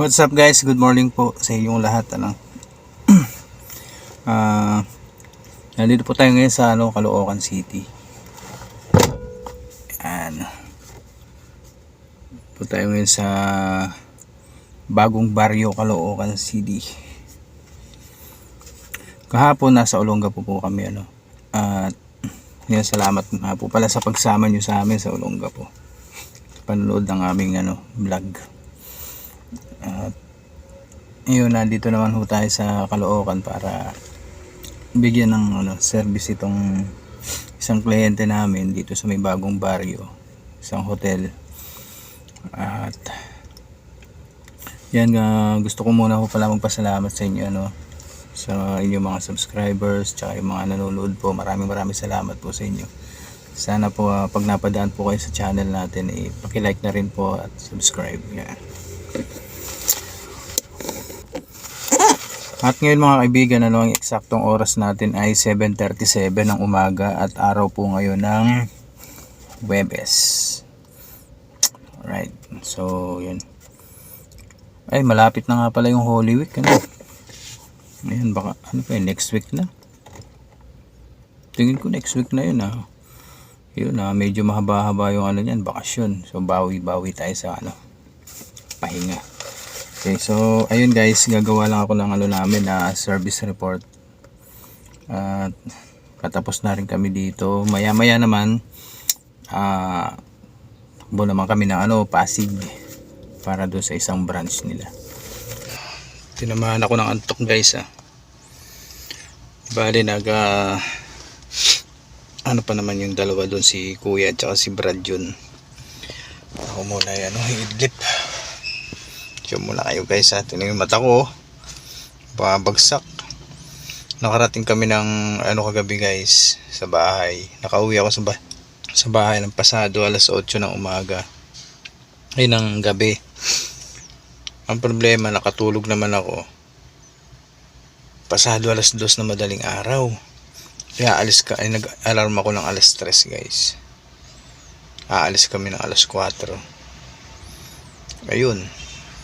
What's up guys? Good morning po sa inyong lahat. Ano? Ah, nandito po tayo ngayon sa ano, Caloocan City. Yan. Po tayo ngayon sa bagong baryo Caloocan City. Kahapon nasa Olonga po po kami ano. At yan, salamat nga po pala sa pagsama nyo sa amin sa Olonga po. Panonood ng aming ano, vlog. At yun, nandito naman ho tayo sa Caloocan para bigyan ng ano, service itong isang kliyente namin dito sa may bagong baryo, isang hotel. At yan, ah, gusto ko muna ho pala magpasalamat sa inyo ano, sa inyong mga subscribers tsaka yung mga nanonood po. Maraming maraming salamat po sa inyo. Sana po ah, pag napadaan po kayo sa channel natin, eh, paki-like na rin po at subscribe. Yan. At ngayon mga kaibigan, ano ang eksaktong oras natin ay 7.37 ng umaga at araw po ngayon ng Webes. Alright, so yun. Ay, malapit na nga pala yung Holy Week. Ano? Ayan, baka, ano pa yun, next week na. Tingin ko next week na yun ah. Yun ah, medyo mahaba-haba yung ano niyan, bakasyon. So bawi-bawi tayo sa ano, pahinga. Okay, so ayun guys, gagawa lang ako ng ano namin na service report. At patapos na rin kami dito. Maya-maya naman ah uh, naman kami ng ano, Pasig para doon sa isang branch nila. Tinamahan ako ng antok guys ah. Bali nag ah, ano pa naman yung dalawa doon si Kuya at si Brad yun. Ako muna yan, ano, idlip. Diyan muna kayo guys ha. Tingnan yung mata ko. oh. Babagsak. Nakarating kami ng ano kagabi guys sa bahay. Nakauwi ako sa, ba- sa bahay ng pasado alas 8 ng umaga. Ay ng gabi. Ang problema nakatulog naman ako. Pasado alas 2 na madaling araw. Kaya alis ka, ay nag-alarm ako ng alas 3 guys. Aalis kami ng alas 4. Ayun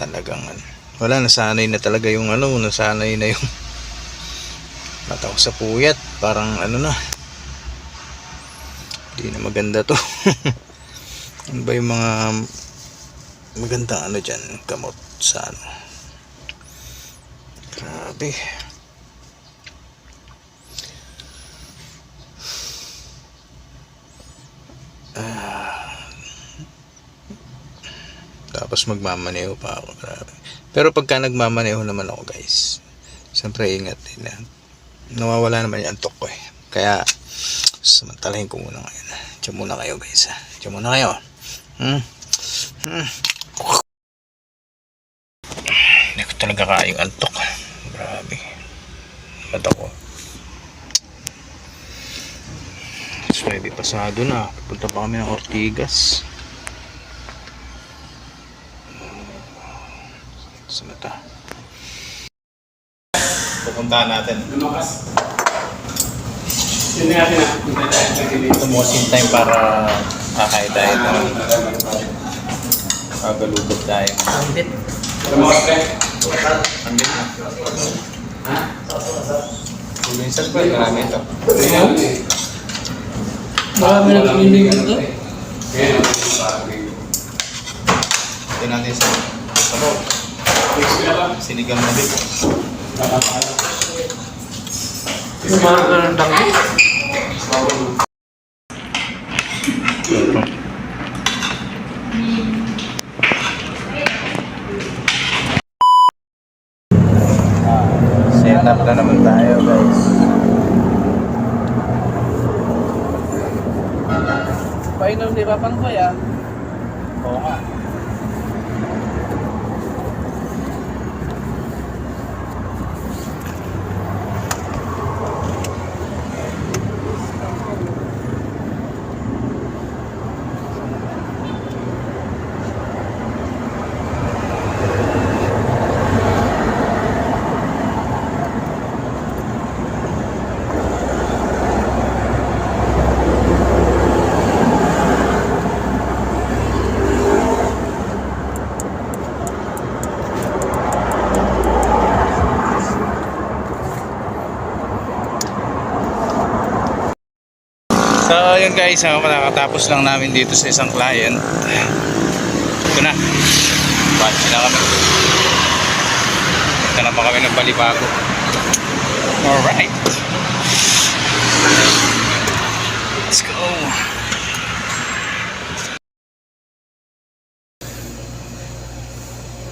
talagang ano, wala nasanay na talaga yung ano nasanay na yung mata ko sa puyat parang ano na. Hindi na maganda to. Ano ba yung mga magandang ano dyan kamot sa ano? Grabe tapos magmamaneho pa ako grabe. pero pagka nagmamaneho naman ako guys siyempre ingat din na nawawala naman yung antok ko eh kaya samantalahin ko muna ngayon Diyan muna kayo guys ha Diyan muna kayo hmm? Hmm. talaga kaya yung antok grabe mata ko So, maybe pasado na. Punta pa kami ng Ortigas. Sa mata. Pupuntahan natin. Lumakas. Yun natin na. Ito mo sin time para kakain tayo ito. Kagalubot tayo. Lumakas ka. Ang lit na. Minsan pa, marami ito. Marami na kininig ito. Ito natin sa ano, sinigang na dito. Kumain ka ng danggi. Set up na naman tayo guys. Painom di ba pang kuya? Guys, uh, nakatapos lang namin dito sa isang client. Ito na. Batch na kami. Ito na pa kami ng balibago. Alright. Let's go.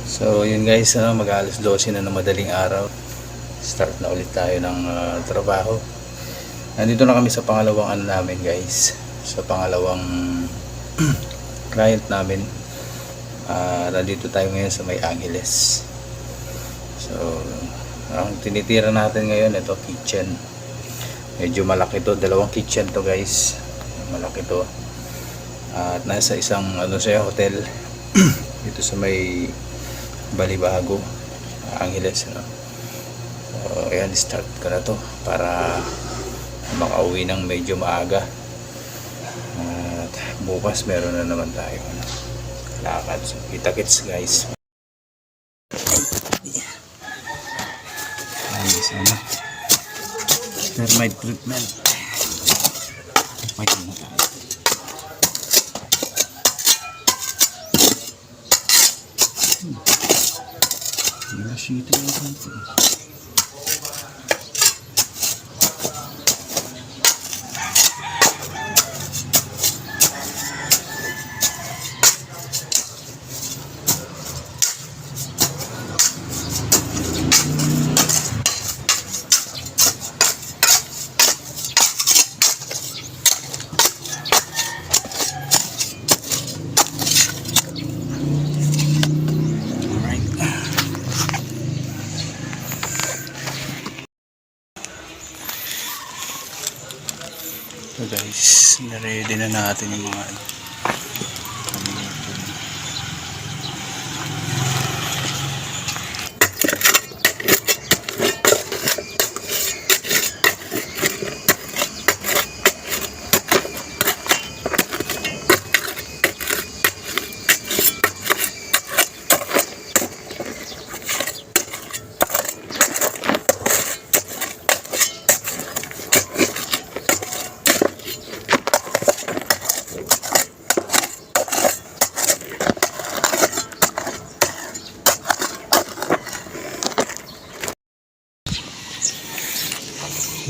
So yun guys, uh, mag alas 12 na ng madaling araw. Start na ulit tayo ng uh, trabaho. Nandito na kami sa pangalawang ano namin guys. Sa pangalawang client namin. Ah, nandito tayo ngayon sa May Angeles. So, ang tinitira natin ngayon ito kitchen. Medyo malaki to, dalawang kitchen to guys. Malaki to. At nasa isang ano siya hotel dito sa may Balibago, Angeles ano. So, ayan, start ko na to para makauwi ng medyo maaga. At bukas meron na naman tayo ano, lakad. So, kita-kits guys. Ayun, sana. Thermite treatment. Wait mo tayo. Shit yung natin. So guys, na-ready na natin yung mga ano.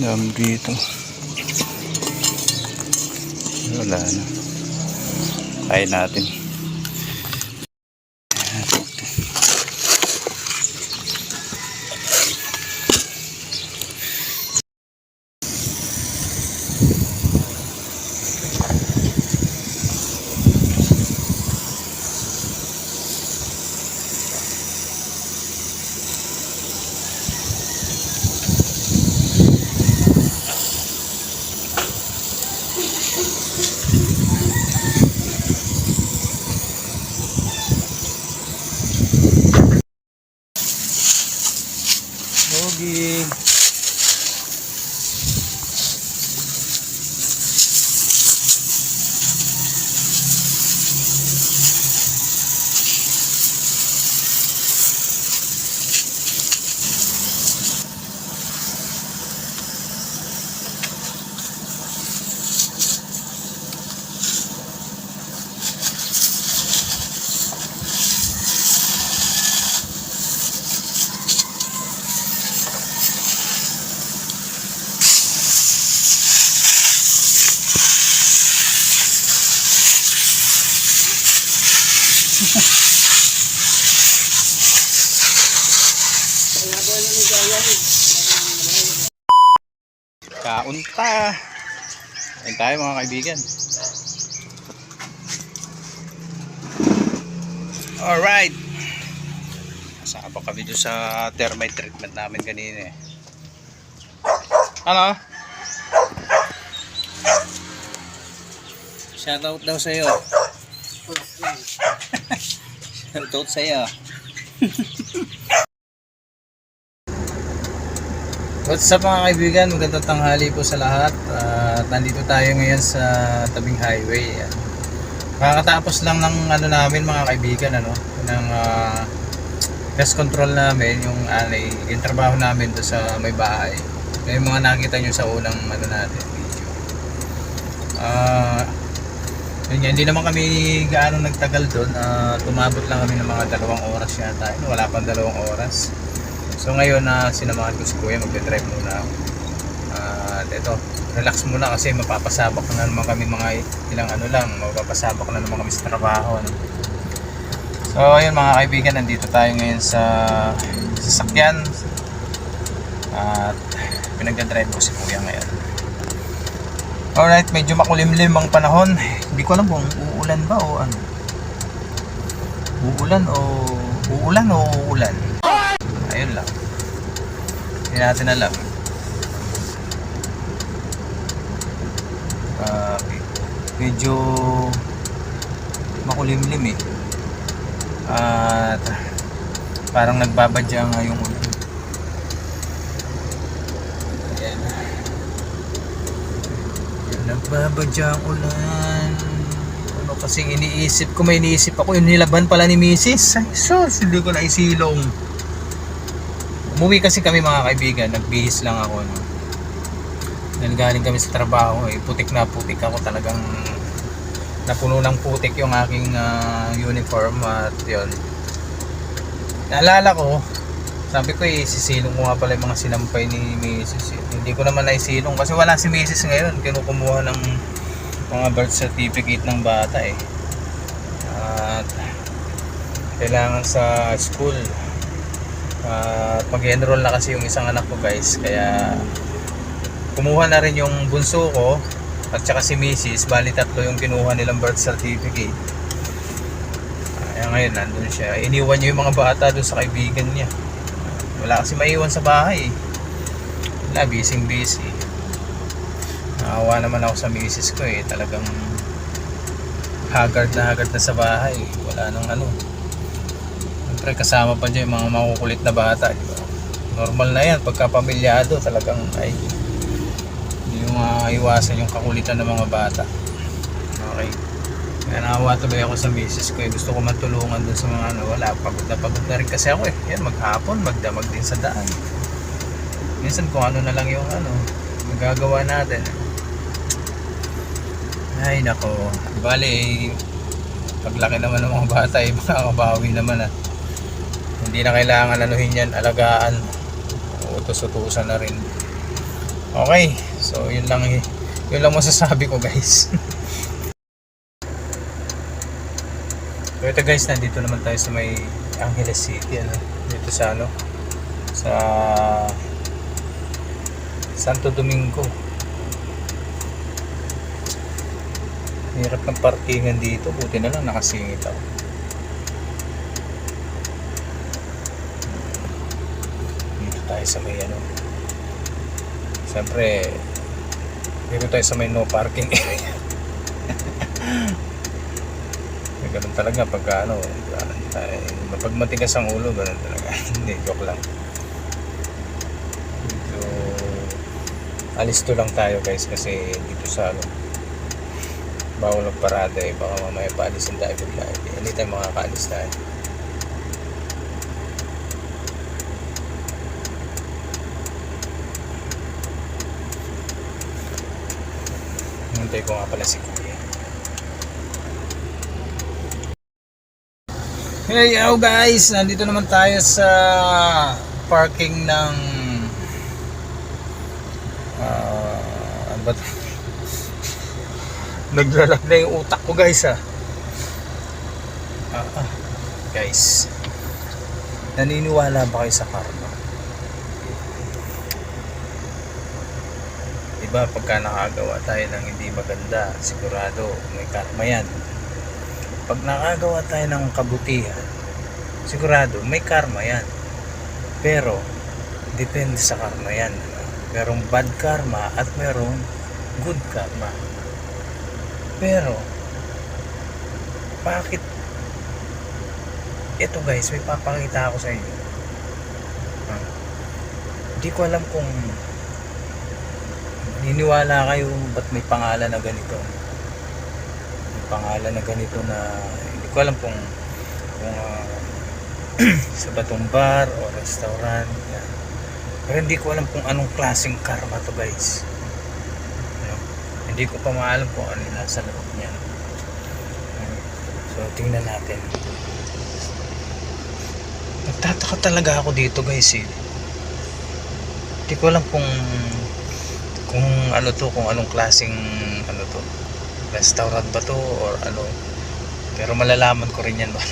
Dami dito. Wala na. Kaya natin. Kaunta. Ayun tayo mga kaibigan. Alright. Kasama kami doon sa thermite treatment namin kanina eh. Ano? Shoutout daw sa'yo. Shoutout sa'yo. What's up mga kaibigan? Magandang tanghali po sa lahat. At nandito tayo ngayon sa tabing highway. Yan. Kakatapos lang ng ano namin mga kaibigan ano, ng ah, pest control namin, yung alay, yung trabaho namin do sa may bahay. Yung mga nakita nyo sa unang ano natin video. Ah, yun nga, hindi naman kami gaano nagtagal doon. Ah, tumabot lang kami ng mga dalawang oras yata. Ano, Wala pang dalawang oras. So ngayon na sinamahan ko si Kuya, magdadrive muna ako. Ah, ito, relax muna kasi mapapasabak na naman kami mga ilang ano lang, mapapasabak na naman kami sa trabaho. Ano. So ayun mga kaibigan, nandito tayo ngayon sa sasakyan. At pinagdadrive ko si Kuya ngayon. Alright, medyo makulimlim ang panahon. Hindi ko alam kung uulan ba o ano. Uulan o uulan o uulan. Hindi natin alam. Ah, medyo makulimlim eh. At parang nagbabadya nga yung ulan. Ayan. Nagbabadya ang ulan. Ano kasing iniisip ko, may iniisip ako, yung nilaban pala ni Mrs. Ay, sus, hindi ko na isilong. Umuwi kasi kami mga kaibigan, nagbihis lang ako. No? Dahil galing kami sa trabaho, eh, putik na putik ako talagang napuno ng putik yung aking ah, uniform at yun. Naalala ko, sabi ko eh, sisilong ko nga pala yung mga sinampay ni Mrs. eh. Hindi ko naman naisilong kasi wala si Mrs. ngayon. Kinukumuha ng mga birth certificate ng bata eh. At kailangan sa school. At mag-enroll na kasi yung isang anak ko guys. Kaya kumuha na rin yung bunso ko at saka si Mrs. Bali tatlo yung kinuha nilang birth certificate. Kaya ngayon nandun siya. Iniwan niya yung mga bata doon sa kaibigan niya. Wala kasi maiwan sa bahay eh. Wala, busy busy. Naawa naman ako sa misis ko eh. Talagang haggard na haggard na sa bahay. Wala nang ano. Siyempre kasama pa dyan yung mga makukulit na bata. Di ba? Normal na yan. Pagka pamilyado talagang ay hindi yung maiwasan yung kakulitan ng mga bata. Okay. Kaya naawa tuloy ako sa misis ko eh. Gusto ko matulungan dun sa mga ano. Wala, pagod na pagod na rin kasi ako eh. Yan, maghapon, magdamag din sa daan. Minsan kung ano na lang yung ano, magagawa natin. Ay nako, bali paglaki naman ng mga bata eh, makakabawi naman ah. Hindi na kailangan anuhin yan, alagaan. Utos-utusan na rin. Okay, so yun lang. Yun lang masasabi ko guys. so ito guys, nandito naman tayo sa may Angeles City ano. Dito sa ano sa Santo Domingo. Hirap ng parkingan dito. Buti na lang nakasingit ako. Dito tayo sa may ano. Siyempre, dito tayo sa may no parking area. May ganun talaga pagka ano. Pag matigas ang ulo, ganun talaga. Hindi, joke lang. Medyo alisto lang tayo guys kasi dito sa ano, bawal ang parada eh. Baka mamaya paalisin tayo bigla. eh. Anytime makakaalis tayo. Hintay ko nga pala si Kuya. Hey yo guys! Nandito naman tayo sa parking ng ah ano ba? Naglalag na yung utak ko guys ah. Ah, ah. Guys, naniniwala ba kayo sa karma? Diba pagka nakagawa tayo ng hindi maganda, sigurado may karma yan. Pag nakagawa tayo ng kabutihan, sigurado may karma yan. Pero, depende sa karma yan. Merong bad karma at merong good karma. Pero, bakit ito guys, may papakita ako sa inyo. Ah, Hindi ko alam kung niniwala kayo ba't may pangalan na ganito. May pangalan na ganito na hindi ko alam kung kung ah, sa batong bar o restaurant. Yan. Pero hindi ko alam kung anong klaseng karma to guys. Ano? Hindi ko pa maalam kung ano nasa loob niya. So, tingnan natin. Nagtataka talaga ako dito guys eh. Hindi ko alam kung kung ano to, kung anong klaseng ano to. Restaurant ba to or ano. Pero malalaman ko rin yan ba.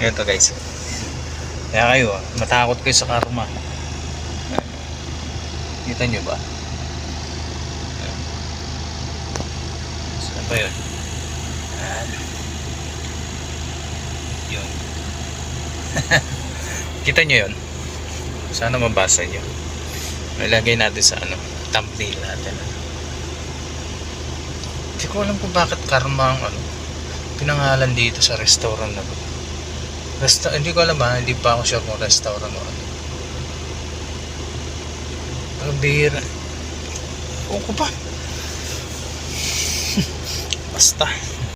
Ito guys. Kaya kayo, matakot kayo sa karma. Kita nyo ba? Saan ba yun? Yan. Yun. Kita nyo yun? Sana mabasa nyo. Nilagay natin sa ano, thumbnail natin. Hindi ko alam kung bakit karma ang ano, pinangalan dito sa restaurant na to. Resta hindi ko alam ha, hindi pa ako sure kung restaurant o ano. Pero bihira. Oo ko pa. Basta.